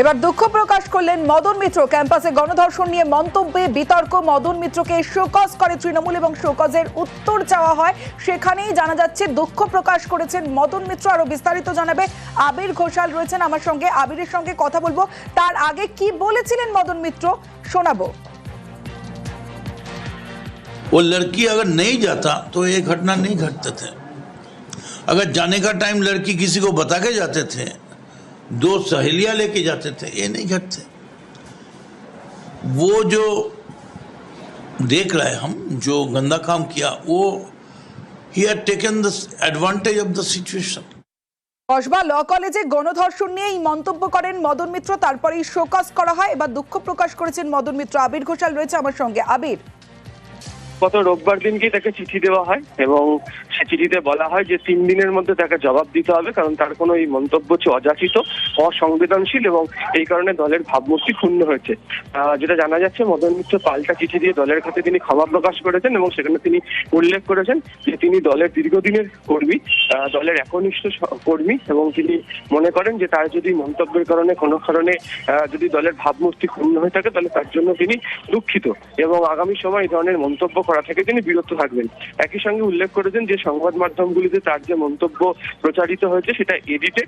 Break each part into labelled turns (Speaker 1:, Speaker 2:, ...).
Speaker 1: এবার দুঃখ প্রকাশ করলেন মদন মিত্র ক্যাম্পাসে গণধর্ষণ নিয়ে মন্তব্যে বিতর্ক মদন মিত্রকে শোকজ করে তৃণমূল এবং শোকজের উত্তর চাওয়া হয় সেখানেই জানা যাচ্ছে দুঃখ প্রকাশ করেছেন মদন মিত্র আরো বিস্তারিত জানাবে আবির ঘোষাল রয়েছেন আমার সঙ্গে আবিরের সঙ্গে কথা বলবো তার আগে কি বলেছিলেন মদন মিত্র শোনাবো
Speaker 2: वो लड़की अगर नहीं जाता तो ये घटना नहीं घटते थे अगर जाने का टाइम लड़की किसी को बता के जाते थे दो सहेलियां लेके जाते थे ये नहीं घटते वो जो देख रहे हैं हम जो गंदा काम किया वो ही had taken the advantage of the situation
Speaker 1: Kasba law কলেজে গণধর্ষণ নিয়ে এই মন্তব্য করেন মদন মিত্র তারপরেই শোকজ করা হয় এবার দুঃখ প্রকাশ করেছেন মদন মিত্র আবির ঘোষাল রয়েছে আমার সঙ্গে আবির
Speaker 3: গত রোববার দিনকেই তাকে চিঠি দেওয়া হয় এবং সে চিঠিতে বলা হয় যে তিন দিনের মধ্যে তাকে জবাব দিতে হবে, কারণ তার কোনো এই মন্তব্য অযাচিত, অসংবেদনশীল এবং এই কারণে দলের ভাবমূর্তি ক্ষুণ্ণ হয়েছে। যেটা জানা যাচ্ছে, মদন মিত্র পাল্টা চিঠি দিয়ে দলের কাছে তিনি ক্ষমা প্রকাশ করেছেন এবং সেখানে তিনি উল্লেখ করেছেন যে তিনি দলের দীর্ঘদিনের কর্মী দলের একনিষ্ঠ কর্মী এবং তিনি মনে করেন যে তার যদি মন্তব্যের কারণে কোনো কারণে যদি দলের ভাবমূর্তি ক্ষুণ্ণ হয়ে থাকে, তাহলে তার জন্য তিনি দুঃখিত এবং আগামী সময় এই ধরনের মন্তব্য করা থেকে তিনি বিরত থাকবেন। একই সঙ্গে উল্লেখ করেছেন যে সংবাদ মাধ্যমগুলিতে তার যে মন্তব্য প্রচারিত হয়েছে, সেটা এডিটেড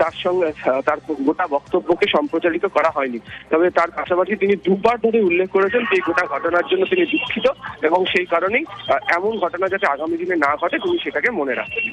Speaker 3: তার সঙ্গে তার গোটা বক্তব্যকে সম্প্রচারিত করা হয়নি। তবে তার পাশাপাশি তিনি দুবার ধরে উল্লেখ করেছেন যে গোটা ঘটনার জন্য তিনি দুঃখিত এবং সেই কারণেই এমন ঘটনা যাতে আগামী দিনে না ঘটে, তিনি সেটাকে মনে রাখেন।